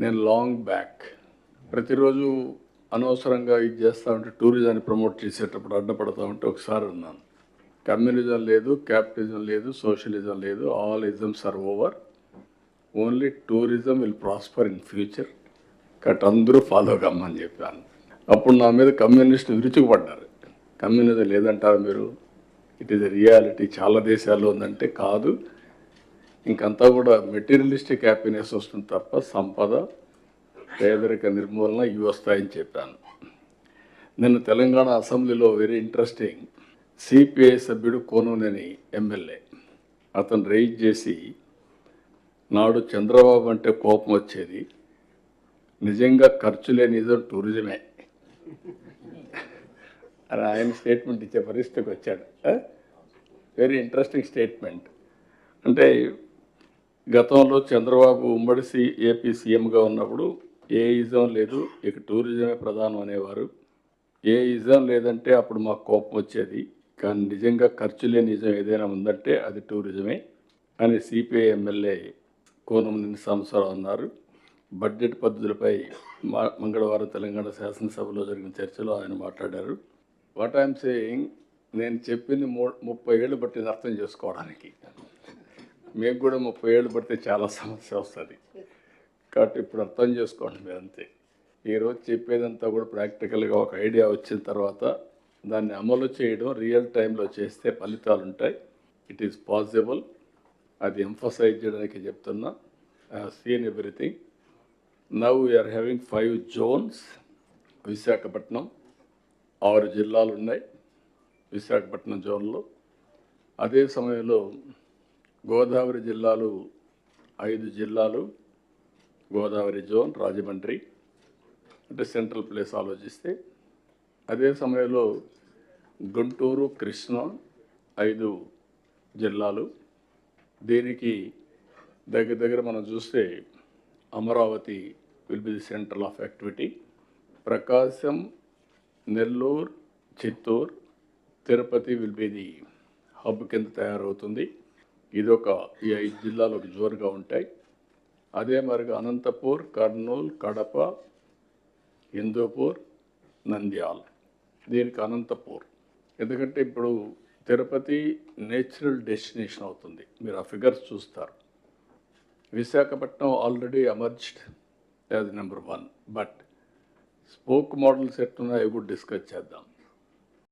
నేను long back ప్రతిరోజు అనవసరంగా ఇది చేస్తా ఉంటే టూరిజాన్ని ప్రమోట్ చేసేటప్పుడు అడ్డపడతా ఉంటే ఒకసారి ఉన్నాను కమ్యూనిజం లేదు క్యాపిటలిజం లేదు సోషలిజం లేదు all isms are over only tourism will prosper in future cut అందరూ ఫాలో కమ్మని చెప్పాను. అప్పుడు నా మీద కమ్యూనిస్ట్ విరుచుకుపడ్డారు. కమ్యూనిజం లేదంటారు మీరు? ఇట్ ఈస్ రియాలిటీ చాలా దేశాల్లో ఉందంటే కాదు. ఇంకంతా కూడా మెటీరియలిస్టిక్ హ్యాపీనెస్ వస్తుంది తప్ప సంపద పేదరిక నిర్మూలన ఇవి వస్తాయని చెప్పాను. నిన్న తెలంగాణ అసెంబ్లీలో వెరీ ఇంట్రెస్టింగ్ సిపిఐ సభ్యుడు కోనూనేని ఎమ్మెల్యే అతను రైజ్ చేసి నాడు చంద్రబాబు అంటే కోపం వచ్చేది. నిజంగా ఖర్చు లేని నిజం టూరిజమే. అని ఆయన స్టేట్మెంట్ ఇచ్చే పరిస్థితికి వచ్చాడు. వెరీ ఇంట్రెస్టింగ్ స్టేట్మెంట్ అంటే గతంలో చంద్రబాబు ఉమ్మడి సి ఏపీ సీఎంగా ఉన్నప్పుడు ఏ ఇజం లేదు ఇక టూరిజమే ప్రధానం అనేవారు. ఏ ఇజం లేదంటే అప్పుడు మాకు కోపం వచ్చేది. కానీ నిజంగా ఖర్చు లేని నిజం ఏదైనా ఉందంటే అది టూరిజమే అని సిపిఐ ఎమ్మెల్యే కోనమనేని సంవత్సరం అన్నారు. బడ్జెట్ పద్ధతులపై మా మంగళవారం తెలంగాణ శాసనసభలో జరిగిన చర్చలో ఆయన మాట్లాడారు. వాట్ ఐఎమ్ సేయింగ్ నేను చెప్పింది మూ ముప్పై ఏళ్ళు బట్టి అర్థం చేసుకోవడానికి. మీకు కూడా ముప్పై ఏళ్ళు పడితే చాలా సమస్య వస్తుంది. కాబట్టి ఇప్పుడు అర్థం చేసుకోండి మీరు అంతే. ఈరోజు చెప్పేదంతా కూడా ప్రాక్టికల్గా ఒక ఐడియా వచ్చిన తర్వాత దాన్ని అమలు చేయడం రియల్ టైంలో చేస్తే ఫలితాలు ఉంటాయి. It is possible. అది ఎంఫసైజ్ చేయడానికి చెప్తున్నా. I seen everything. Now we are having five zones. Visakhapatnam ఆరు జిల్లాలు ఉన్నాయి. విశాఖపట్నం జోన్లో. అదే సమయంలో గోదావరి జిల్లాలు ఐదు జిల్లాలు. గోదావరి జోన్ రాజమండ్రి. అంటే సెంట్రల్ ప్లేస్ ఆలోచిస్తే అదే సమయంలో గుంటూరు కృష్ణా ఐదు జిల్లాలు. దీనికి దగ్గర దగ్గర మనం చూస్తే Amaravati will be the central of activity. Prakasam Nellore Chittoor Tirupati will be the hub కింద తయారవుతుంది. ఇది ఒక ఈ ఐదు జిల్లాలు ఒక జోరుగా ఉంటాయి. అదే మరిగా అనంతపూర్ కర్నూలు కడప హిందూపూర్ నంద్యాల. దీనికి అనంతపూర్. ఎందుకంటే ఇప్పుడు తిరుపతి నేచురల్ డెస్టినేషన్ అవుతుంది. మీరు ఆ ఫిగర్స్ చూస్తారు. Visakhapatnam already emerged as number one. But spoke models ఎట్లున్నాయో కూడా డిస్కస్ చేద్దాం.